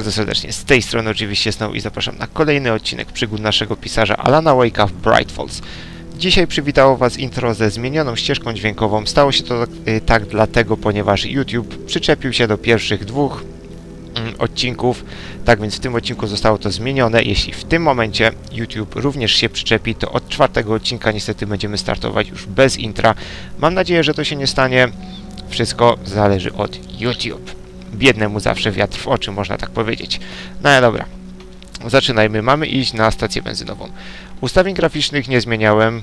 bardzo serdecznie. Z tej strony oczywiście Snow i zapraszam na kolejny odcinek przygód naszego pisarza Alana Wake'a w Bright Falls. Dzisiaj przywitało Was intro ze zmienioną ścieżką dźwiękową. Stało się to y, tak dlatego, ponieważ YouTube przyczepił się do pierwszych dwóch mm, odcinków. Tak więc w tym odcinku zostało to zmienione. Jeśli w tym momencie YouTube również się przyczepi, to od czwartego odcinka niestety będziemy startować już bez intra. Mam nadzieję, że to się nie stanie. Wszystko zależy od YouTube. Biednemu zawsze wiatr w oczy, można tak powiedzieć. No ale dobra. Zaczynajmy. Mamy iść na stację benzynową. Ustawień graficznych nie zmieniałem.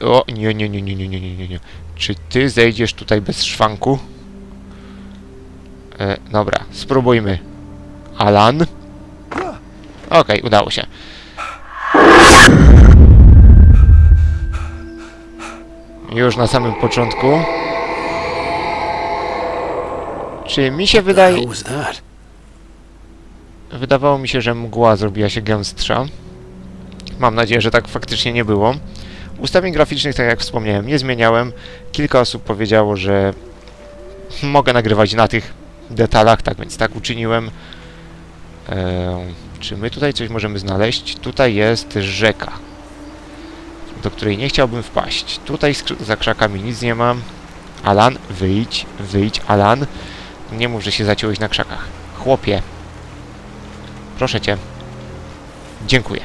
O, nie, nie, nie, nie, nie, nie, nie, nie. Czy ty zejdziesz tutaj bez szwanku? E, dobra, spróbujmy. Alan? Okej, udało się. Już na samym początku. Czy mi się wydaje... Wydawało mi się, że mgła zrobiła się gęstsza. Mam nadzieję, że tak faktycznie nie było. Ustawień graficznych, tak jak wspomniałem, nie zmieniałem. Kilka osób powiedziało, że mogę nagrywać na tych detalach, tak więc tak uczyniłem. Eee, czy my tutaj coś możemy znaleźć? Tutaj jest rzeka, do której nie chciałbym wpaść. Tutaj za krzakami nic nie mam. Alan, wyjdź, wyjdź, Alan. Nie mów, że się zaciąłeś na krzakach. Chłopie, Proszę cię. Dziękuję.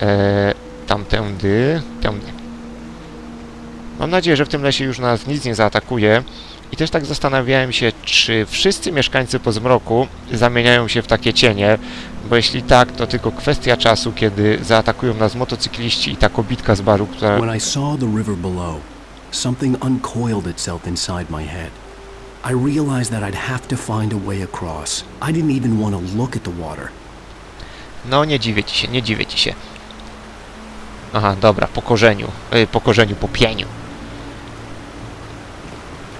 Eee, tamtędy, tędy. Mam nadzieję, że w tym lesie już nas nic nie zaatakuje. I też tak zastanawiałem się, czy wszyscy mieszkańcy po zmroku zamieniają się w takie cienie, bo jeśli tak, to tylko kwestia czasu, kiedy zaatakują nas motocykliści i ta kobitka z baru, która... When I saw the river below, something uncoiled itself inside my head. I realized that I'd have to find a way across. I didn't even want to look at the water. No, nie dziwię ci się, nie dziwię ci się. Aha, dobra, po korzeniu. Y, po korzeniu, po pieniu.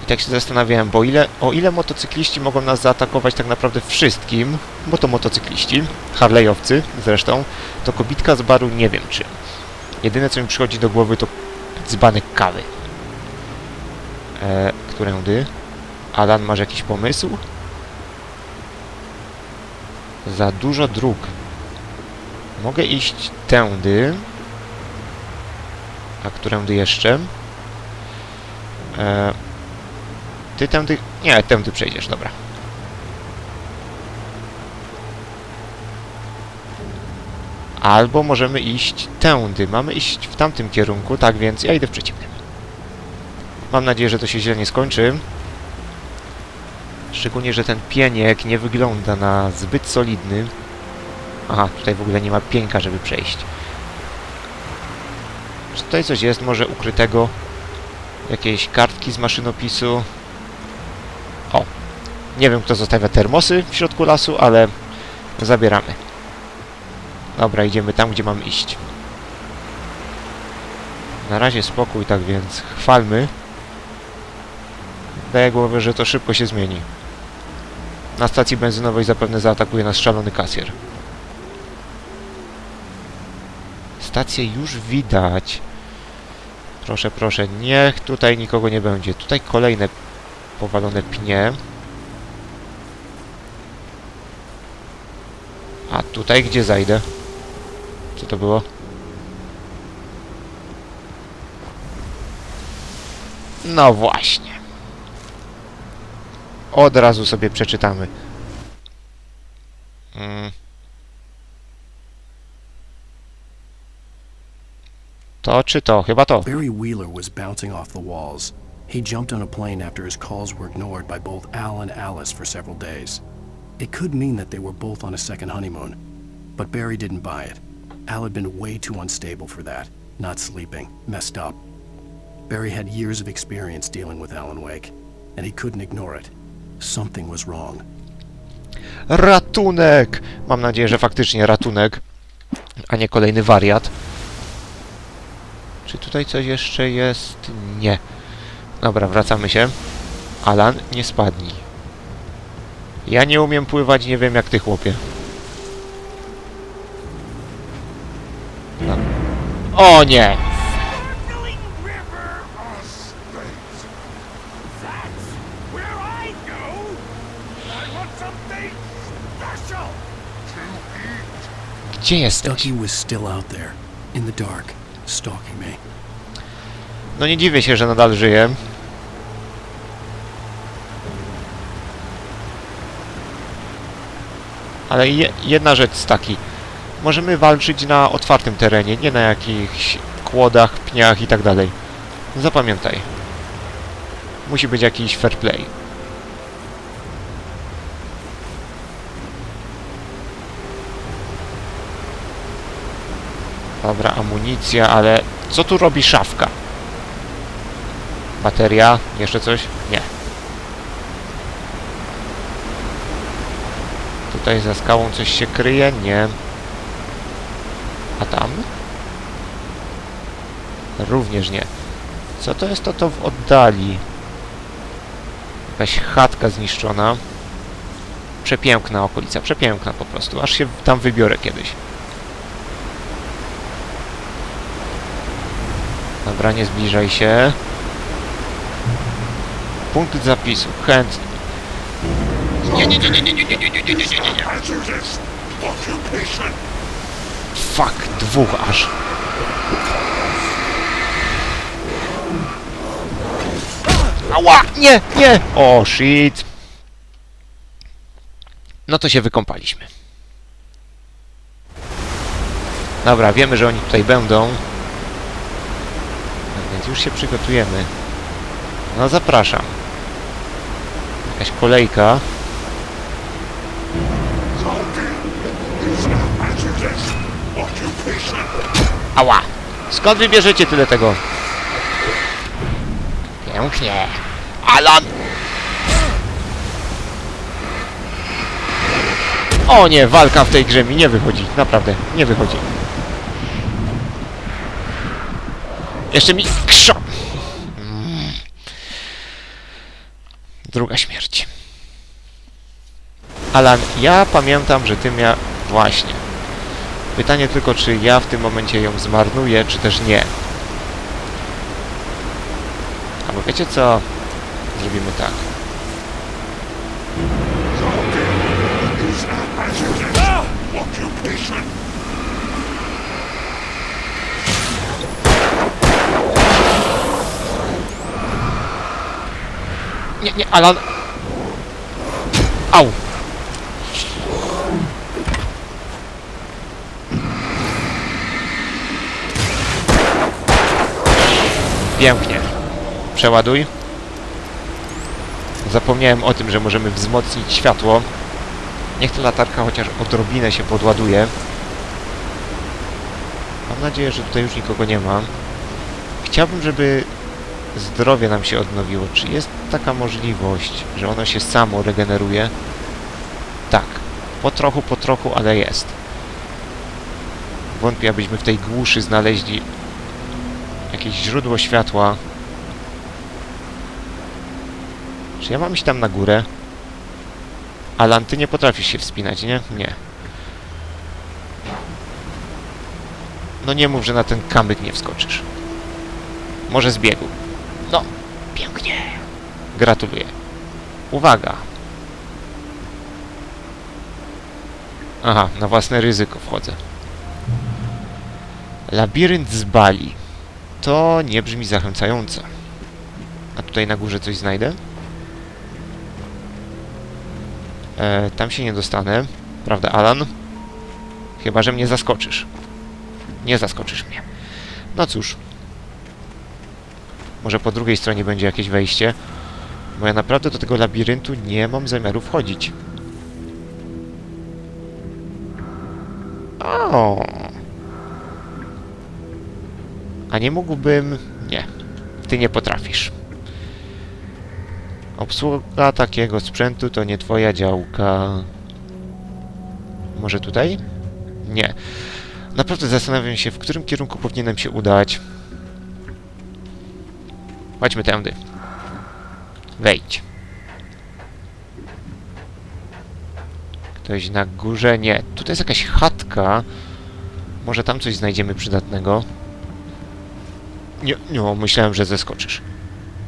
I tak się zastanawiałem, bo ile, o ile motocykliści mogą nas zaatakować tak naprawdę wszystkim, bo to motocykliści, harlejowcy zresztą, to kobitka z baru nie wiem czym. Jedyne co mi przychodzi do głowy to dzbanek kawy. E, którędy? Alan, masz jakiś pomysł? Za dużo dróg. Mogę iść tędy. A którędy jeszcze? E, ty tędy... Nie, tędy przejdziesz, dobra. Albo możemy iść tędy. Mamy iść w tamtym kierunku, tak więc ja idę w przeciwnym. Mam nadzieję, że to się źle nie skończy. Szczególnie, że ten pieniek nie wygląda na zbyt solidny. Aha, tutaj w ogóle nie ma pieńka, żeby przejść. Czy tutaj coś jest może ukrytego? Jakieś kartki z maszynopisu? O! Nie wiem, kto zostawia termosy w środku lasu, ale zabieramy. Dobra, idziemy tam, gdzie mam iść. Na razie spokój, tak więc chwalmy. Daję głowę, że to szybko się zmieni. Na stacji benzynowej zapewne zaatakuje nas szalony kasjer. Stację już widać. Proszę, proszę, niech tutaj nikogo nie będzie. Tutaj kolejne powalone pnie. A tutaj gdzie zajdę? Co to było? No właśnie. Od razu sobie przeczytamy. Mm. To czy to? Chyba to. Barry Wheeler was bouncing off the walls. He jumped on a plane after his calls were ignored by both Al and Alice for several days. It could mean that they were both on a second honeymoon. But Barry didn't buy it. Al had been way too unstable for that. Not sleeping, messed up. Barry had years of experience dealing with Alan Wake, and he couldn't ignore it. Something was wrong. Ratunek! Mam nadzieję, że faktycznie ratunek, a nie kolejny wariat. Czy tutaj coś jeszcze jest? Nie. Dobra, wracamy się. Alan, nie spadnij. Ja nie umiem pływać, nie wiem jak ty, chłopie. No. O nie! sparkling river of space. That's where I go. I want something special. Gdzie jesteś? Ducky was still out there, in the dark, stalking me. No nie dziwię się, że nadal żyje. Ale je, jedna rzecz z taki. Możemy walczyć na otwartym terenie, nie na jakichś kłodach, pniach i tak dalej. Zapamiętaj. Musi być jakiś fair play. Dobra, amunicja, ale co tu robi szafka? Bateria? Jeszcze coś? Nie. Tutaj za skałą coś się kryje? Nie. A tam? Również nie. Co to jest to to w oddali? Jakaś chatka zniszczona. Przepiękna okolica, przepiękna po prostu. Aż się tam wybiorę kiedyś. Dobra, nie zbliżaj się. Punkt zapisu. Chętnie. Nie, nie, nie, nie, nie, nie, nie, nie, nie, nie, nie, nie, nie. Fuck, dwóch aż. Ała! Nie, nie! O, shit. No to się wykąpaliśmy. Dobra, wiemy, że oni tutaj będą. Już się przygotujemy. No zapraszam. Jakaś kolejka. Ała! Skąd wybierzecie tyle tego? Pięknie. Alan! O nie, walka w tej grze mi nie wychodzi. Naprawdę, nie wychodzi. Jeszcze mi krzo... Druga śmierć. Alan, ja pamiętam, że ty mia... Właśnie. Pytanie tylko, czy ja w tym momencie ją zmarnuję, czy też nie. Albo wiecie co? Zrobimy tak. Nie, nie, Alan! Au! Pięknie. Przeładuj. Zapomniałem o tym, że możemy wzmocnić światło. Niech ta latarka chociaż odrobinę się podładuje. Mam nadzieję, że tutaj już nikogo nie ma. Chciałbym, żeby zdrowie nam się odnowiło. Czy jest taka możliwość, że ono się samo regeneruje? Tak. Po trochu, po trochu, ale jest. Wątpię, abyśmy w tej głuszy znaleźli jakieś źródło światła. Czy ja mam iść tam na górę? Alan, ty nie potrafisz się wspinać, nie? Nie. No nie mów, że na ten kamyk nie wskoczysz. Może z biegu. Pięknie. Gratuluję. Uwaga. Aha, na własne ryzyko wchodzę. Labirynt z Bali. To nie brzmi zachęcająco. A tutaj na górze coś znajdę? E, tam się nie dostanę. Prawda, Alan? Chyba, że mnie zaskoczysz. Nie zaskoczysz mnie. No cóż. Może po drugiej stronie będzie jakieś wejście. Bo ja naprawdę do tego labiryntu nie mam zamiaru wchodzić. O. A nie mógłbym... Nie. Ty nie potrafisz. Obsługa takiego sprzętu to nie twoja działka. Może tutaj? Nie. Naprawdę zastanawiam się, w którym kierunku powinienem się udać. Chodźmy tędy. Wejdź. Ktoś na górze? Nie. Tutaj jest jakaś chatka. Może tam coś znajdziemy przydatnego. Nie, nie, myślałem, że zeskoczysz.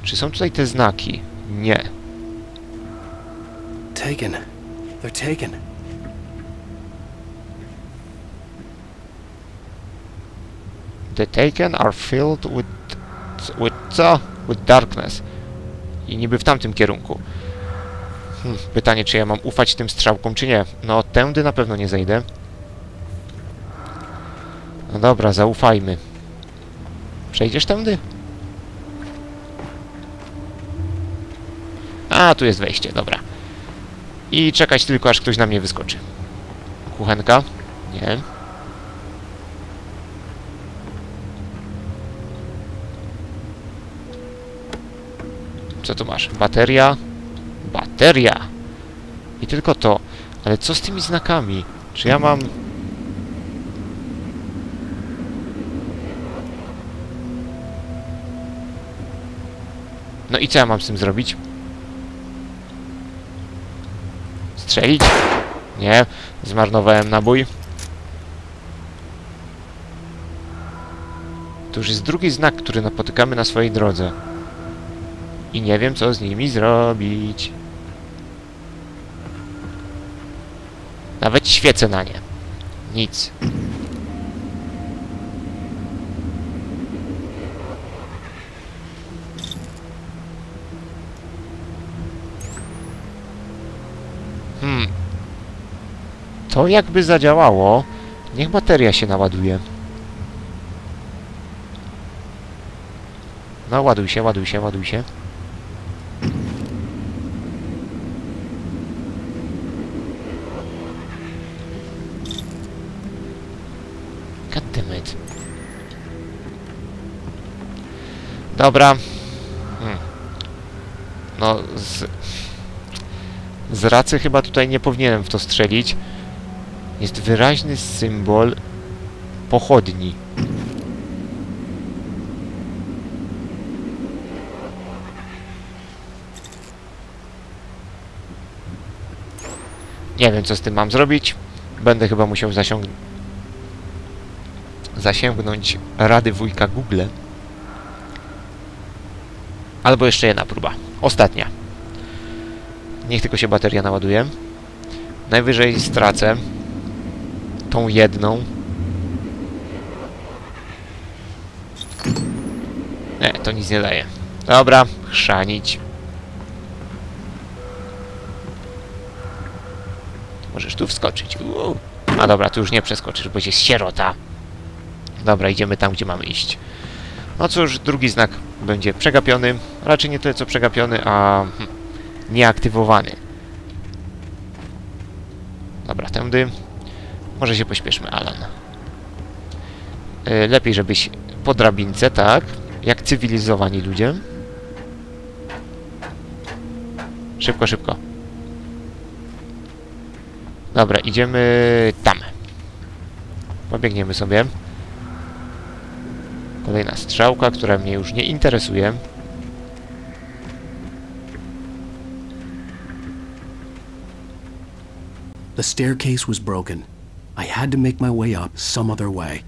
Czy są tutaj te znaki? Nie. Taken. They're taken. The taken are filled with... with co? Darkness. I niby w tamtym kierunku. Hmm, pytanie, czy ja mam ufać tym strzałkom, czy nie. No, tędy na pewno nie zejdę. No dobra, zaufajmy. Przejdziesz tędy? A, tu jest wejście, dobra. I czekać tylko, aż ktoś na mnie wyskoczy. Kuchenka? Nie. Tu masz? Bateria? Bateria! I tylko to. Ale co z tymi znakami? Czy ja mam... No i co ja mam z tym zrobić? Strzelić? Nie, zmarnowałem nabój. To już jest drugi znak, który napotykamy na swojej drodze. I nie wiem, co z nimi zrobić. Nawet świecę na nie. Nic. Hmm. To jakby zadziałało. Niech bateria się naładuje. No, ładuj się, ładuj się, ładuj się. Dobra. Hmm. No, z... Z racy chyba tutaj nie powinienem w to strzelić. Jest wyraźny symbol pochodni. Nie wiem, co z tym mam zrobić. Będę chyba musiał zasiąg... zasięgnąć rady wujka Google. Albo jeszcze jedna próba. Ostatnia. Niech tylko się bateria naładuje. Najwyżej stracę tą jedną. Nie, to nic nie daje. Dobra, chrzanić. Możesz tu wskoczyć. Uuu. A dobra, tu już nie przeskoczysz, bo jest sierota. Dobra, idziemy tam, gdzie mamy iść. No cóż, drugi znak będzie przegapiony. Raczej nie tyle co przegapiony, a hm, nieaktywowany. Dobra, tędy. Może się pośpieszmy, Alan. Yy, lepiej, żebyś po drabince, tak? Jak cywilizowani ludzie. Szybko, szybko. Dobra, idziemy tam. Pobiegniemy sobie. Kolejna strzałka, która mnie już nie interesuje. The staircase was broken. I had to make my way up some other way.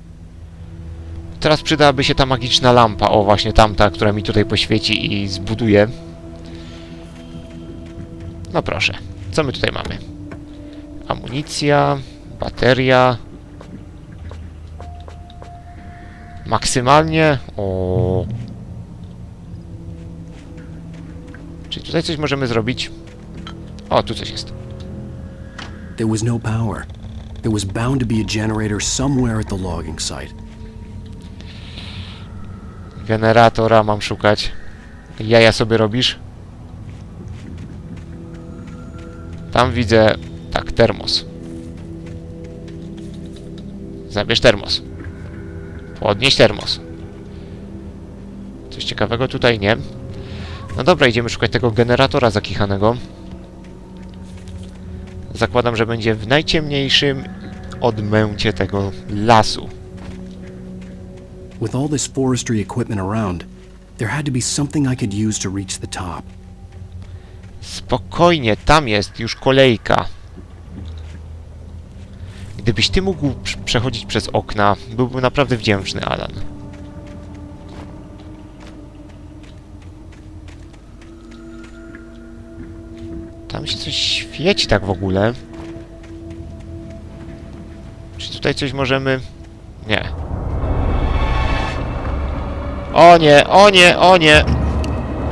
Teraz przydałaby się ta magiczna lampa. O, właśnie tamta, która mi tutaj poświeci i zbuduje. No proszę. Co my tutaj mamy? Amunicja, bateria. Maksymalnie. O. Czy tutaj coś możemy zrobić? O, tu coś jest. There was no power. There was bound to be a generator somewhere at the logging site. Generatora mam szukać. Jaja sobie robisz? Tam widzę... Tak, termos. Zabierz termos. Podnieś termos. Coś ciekawego tutaj nie. No dobra, idziemy szukać tego generatora zakichanego. Zakładam, że będzie w najciemniejszym odmęcie tego lasu. With all this forestry equipment around, there had to be something I could use to reach the top. Spokojnie, tam jest już kolejka. Gdybyś ty mógł prz- przechodzić przez okna, byłbym naprawdę wdzięczny, Alan. Tam się coś świeci tak w ogóle. Czy tutaj coś możemy... Nie. O nie, o nie, o nie!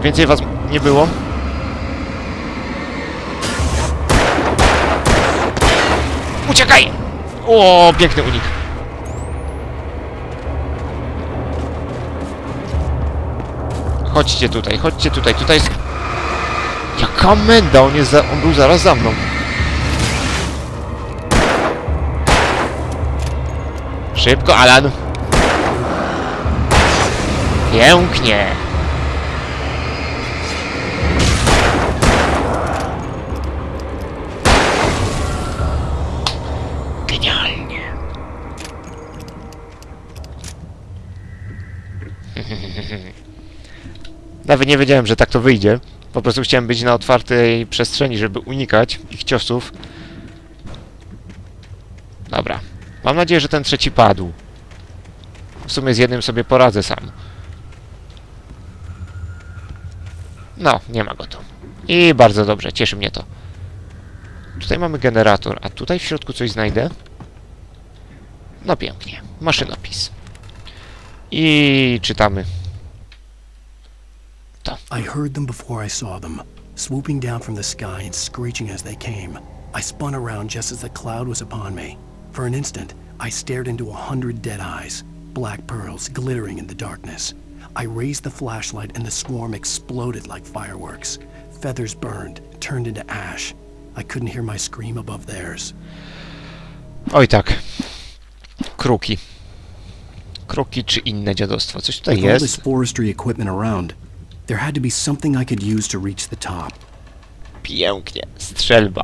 Więcej was nie było. Uciekaj! O, piękny unik. Chodźcie tutaj, chodźcie tutaj, tutaj jest... Jaka menda, on, jest za, on był zaraz za mną. Szybko, Alan. Pięknie. Nawet nie wiedziałem, że tak to wyjdzie. Po prostu chciałem być na otwartej przestrzeni, żeby unikać ich ciosów. Dobra. Mam nadzieję, że ten trzeci padł. W sumie z jednym sobie poradzę sam. No, nie ma go tu. I bardzo dobrze, cieszy mnie to. Tutaj mamy generator, a tutaj w środku coś znajdę. No pięknie, maszynopis. I czytamy. I heard them before I saw them, swooping down from the sky and screeching as they came. I spun around just as the cloud was upon me. For an instant, I stared into a hundred dead eyes, black pearls glittering in the darkness. I raised the flashlight and the swarm exploded like fireworks. Feathers burned, turned into ash. I couldn't hear my scream above theirs. Oj tak. Kruki. Kruki czy inne dziadostwo. Coś tutaj With all this forestry equipment around, there had to be something I could use to reach the top. Pięknie. Strzelba.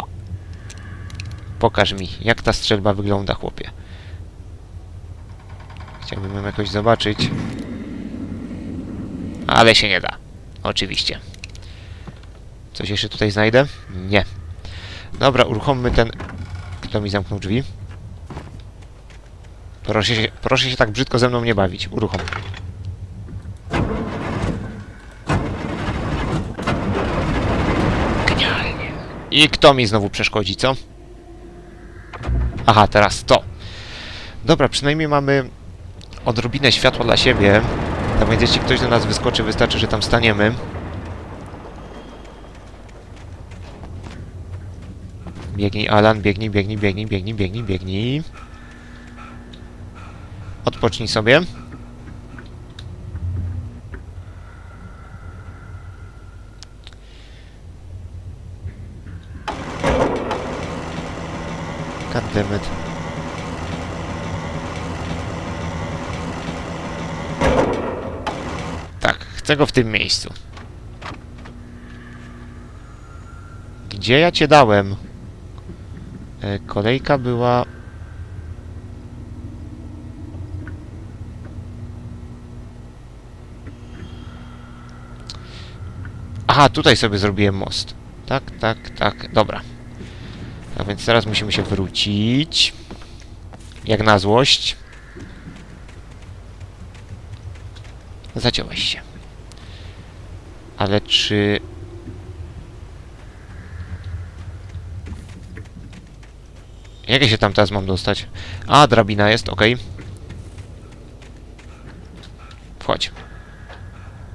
Pokaż mi, jak ta strzelba wygląda, chłopie. Chciałbym ją jakoś zobaczyć. Ale się nie da. Oczywiście. Coś jeszcze tutaj znajdę? Nie. Dobra, uruchommy ten... Kto mi zamknął drzwi? Proszę się, proszę się tak brzydko ze mną nie bawić. Uruchom. Genialnie. I kto mi znowu przeszkodzi, co? Aha, teraz to. Dobra, przynajmniej mamy odrobinę światła dla siebie. Tak więc jeśli ktoś do nas wyskoczy, wystarczy, że tam staniemy. Biegnij, Alan, biegnij, biegnij, biegnij, biegnij, biegnij, biegnij. Odpocznij sobie. God damn it. Tak, chcę go w tym miejscu. Gdzie ja cię dałem? E, kolejka była... Aha, tutaj sobie zrobiłem most. Tak, tak, tak, dobra. A więc teraz musimy się wrócić. Jak na złość. Zaciąłeś się. Ale czy... Jak ja się tam teraz mam dostać? A, drabina jest, okej. Wchodź.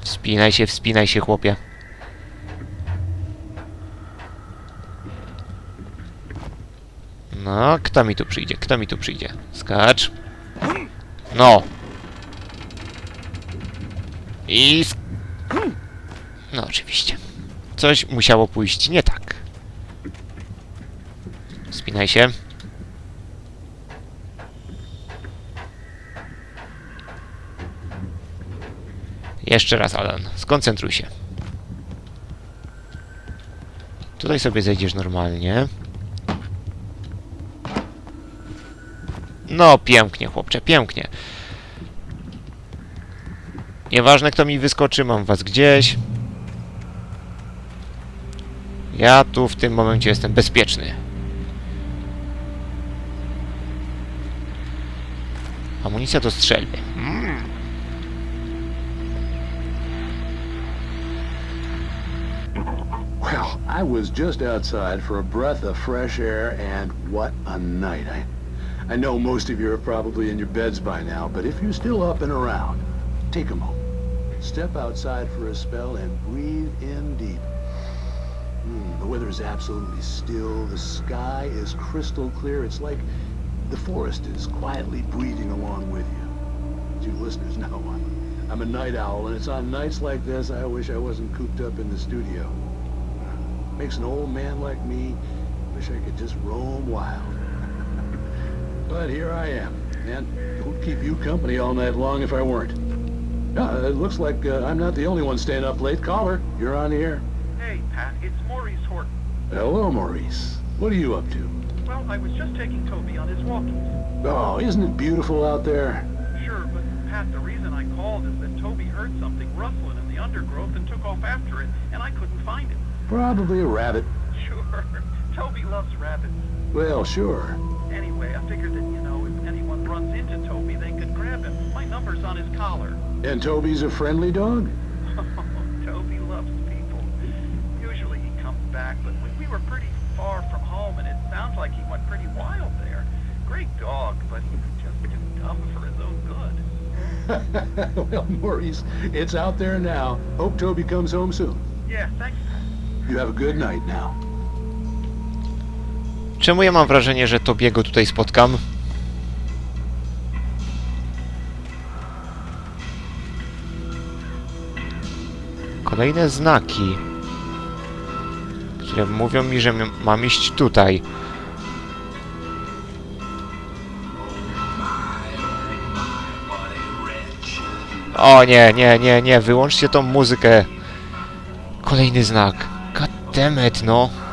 Wspinaj się, wspinaj się, chłopie. No, kto mi tu przyjdzie? Kto mi tu przyjdzie? Skacz. No. I... No, oczywiście. Coś musiało pójść nie tak. Spinaj się. Jeszcze raz, Alan. Skoncentruj się. Tutaj sobie zejdziesz normalnie. No, pięknie, chłopcze, pięknie. Nieważne, kto mi wyskoczy, mam was gdzieś. Ja tu w tym momencie jestem bezpieczny. Amunicja do strzelby. Mm. Well, I was just outside for a breath of fresh air, and what a night. I, I know most of you are probably in your beds by now, but if you're still up and around, take a moment. Step outside for a spell and breathe in deep. Hmm, the weather is absolutely still. The sky is crystal clear. It's like the forest is quietly breathing along with you. As you listeners know, I'm, I'm a night owl, and it's on nights like this I wish I wasn't cooped up in the studio. Makes an old man like me wish I could just roam wild. But here I am, and it would keep you company all night long if I weren't. Uh, it looks like uh, I'm not the only one staying up late. Caller, you're on the air. Hey, Pat, it's Maurice Horton. Hello, Maurice. What are you up to? Well, I was just taking Toby on his walkies. Oh, isn't it beautiful out there? Sure, but Pat, the reason I called is that Toby heard something rustling in the undergrowth and took off after it, and I couldn't find it. Probably a rabbit. Sure, Toby loves rabbits. Well, sure. Anyway, I figured that, you know, if anyone runs into Toby, they could grab him. My number's on his collar. And Toby's a friendly dog? Toby loves people. Usually he comes back, but we, we were pretty far from home, and it sounds like he went pretty wild there. Great dog, but he's just too dumb for his own good. well, Maurice, it's out there now. Hope Toby comes home soon. Yeah, thanks. You have a good night now. Czemu ja mam wrażenie, że Tobiego tutaj spotkam? Kolejne znaki, które mówią mi, że mam iść tutaj. O nie, nie, nie, nie, wyłączcie tą muzykę. Kolejny znak. Goddammit, no.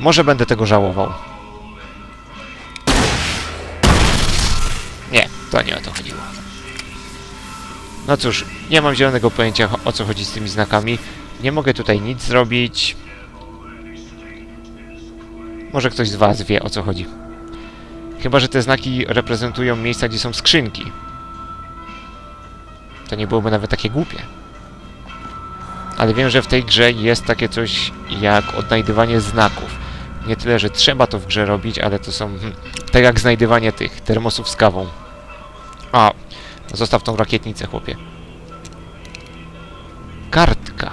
Może będę tego żałował. Nie, to nie o to chodziło. No cóż, nie mam zielonego pojęcia o co chodzi z tymi znakami. Nie mogę tutaj nic zrobić. Może ktoś z was wie o co chodzi. Chyba, że te znaki reprezentują miejsca, gdzie są skrzynki. To nie byłoby nawet takie głupie. Ale wiem, że w tej grze jest takie coś jak odnajdywanie znaków. Nie tyle, że trzeba to w grze robić, ale to są hmm, tak jak znajdywanie tych termosów z kawą. A, zostaw tą rakietnicę, chłopie. Kartka.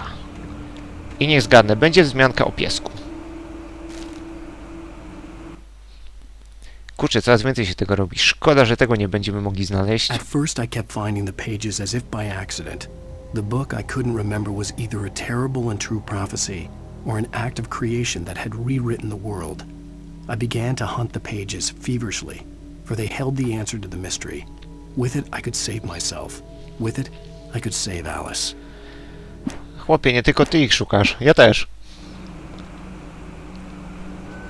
I niech zgadnę, będzie wzmianka o piesku. Kurczę, coraz więcej się tego robi. Szkoda, że tego nie będziemy mogli znaleźć. At first, I kept finding the pages as if by accident. The book I couldn't remember was either a terrible and true prophecy or an act of creation that had rewritten the world. I began to hunt the pages feverishly, for they held the answer to the mystery. With it, I could save myself. With it, I could save Alice. Chłopie, nie tylko ty ich szukasz, ja też.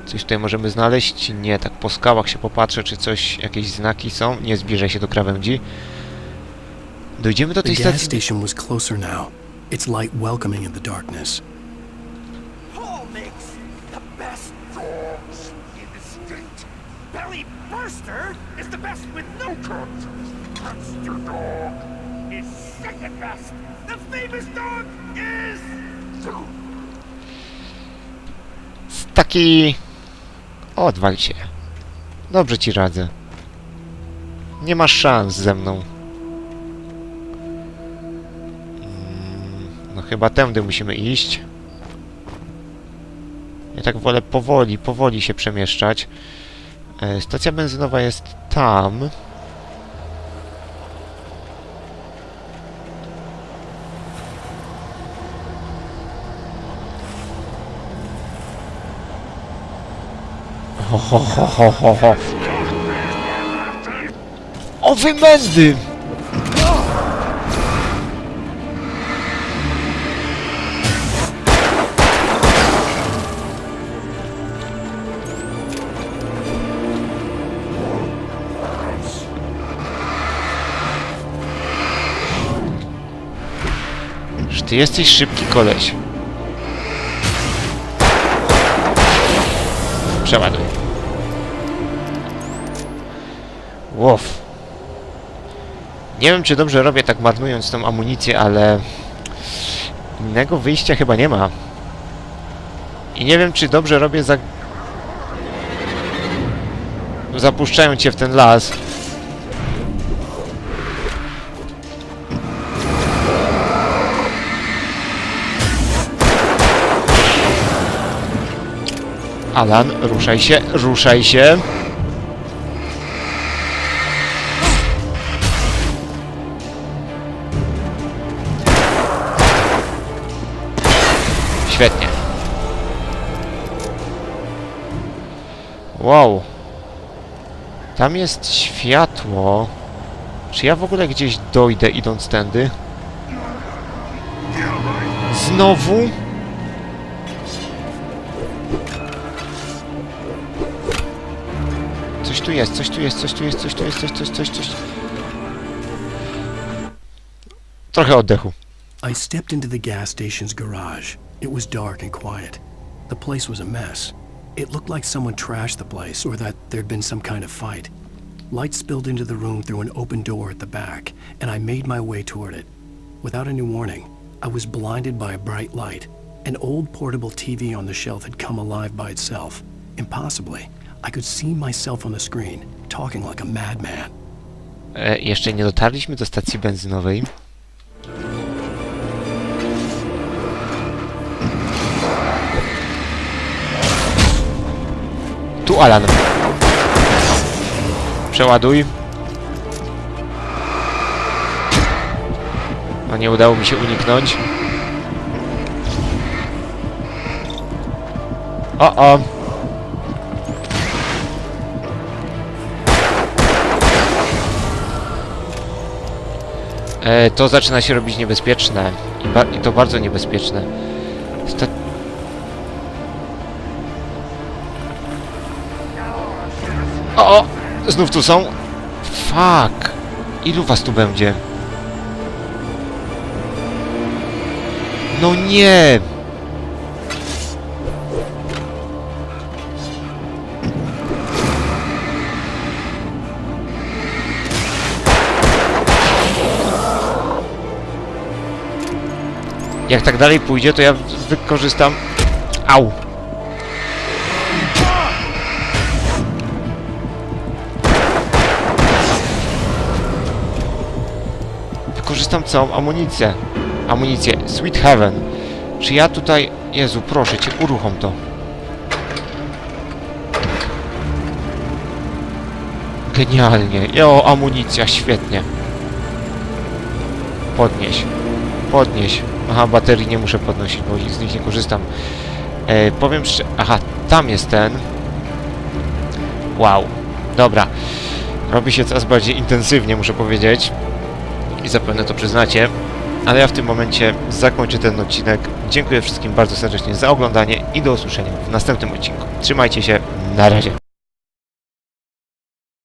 Coś tutaj możemy znaleźć? Nie, tak po skałach się popatrzę, czy coś, jakieś znaki są. Nie zbliżaj się do krawędzi. Dojdziemy do The tej gas stacji... station was closer now, its light welcoming in the darkness. Taki... Odwal się. Dobrze ci radzę. Nie masz szans ze mną. Mm, No chyba tędy musimy iść. Ja tak wolę powoli, powoli się przemieszczać. E, Stacja benzynowa jest tam. Ho, ho, ho, ho, ho. O wy mędy! Że ty jesteś szybki koleś. Przeładuj. Łow. Nie wiem, czy dobrze robię tak marnując tą amunicję, ale... Innego wyjścia chyba nie ma. I nie wiem, czy dobrze robię za... zapuszczają cię w ten las. Alan, ruszaj się, ruszaj się. Wow. Tam jest światło. Czy ja w ogóle gdzieś dojdę idąc tędy? Znowu? Coś tu jest, coś tu jest, coś tu jest, coś tu jest, coś, coś, coś, coś. Trochę oddechu. I stepped into the gas station's garage. It was dark and quiet. The place was a mess. It looked like someone trashed the place or that there'd been some kind of fight. Light spilled into the room through an open door at the back, and I made my way toward it. Without any warning, I was blinded by a bright light. An old portable TV on the shelf had come alive by itself. Impossibly, I could see myself on the screen, talking like a madman. E, jeszcze nie dotarliśmy do stacji benzynowej. Tu Alan. Przeładuj. A nie udało mi się uniknąć. O, o. E, to zaczyna się robić niebezpieczne. I, i to bardzo niebezpieczne. Sta- Znów tu są? Fuck! Ilu was tu będzie? No nie! Jak tak dalej pójdzie, to ja wykorzystam... Au! Wykorzystam całą amunicję. Amunicję. Sweet Heaven. Czy ja tutaj... Jezu, proszę cię, uruchom to. Genialnie. Jo, amunicja, świetnie. Podnieś. Podnieś. Aha, baterii nie muszę podnosić, bo z nich nie korzystam. E, powiem szczerze... Aha, tam jest ten. Wow. Dobra. Robi się coraz bardziej intensywnie, muszę powiedzieć. I zapewne to przyznacie. Ale ja w tym momencie zakończę ten odcinek. Dziękuję wszystkim bardzo serdecznie za oglądanie i do usłyszenia w następnym odcinku. Trzymajcie się. Na razie.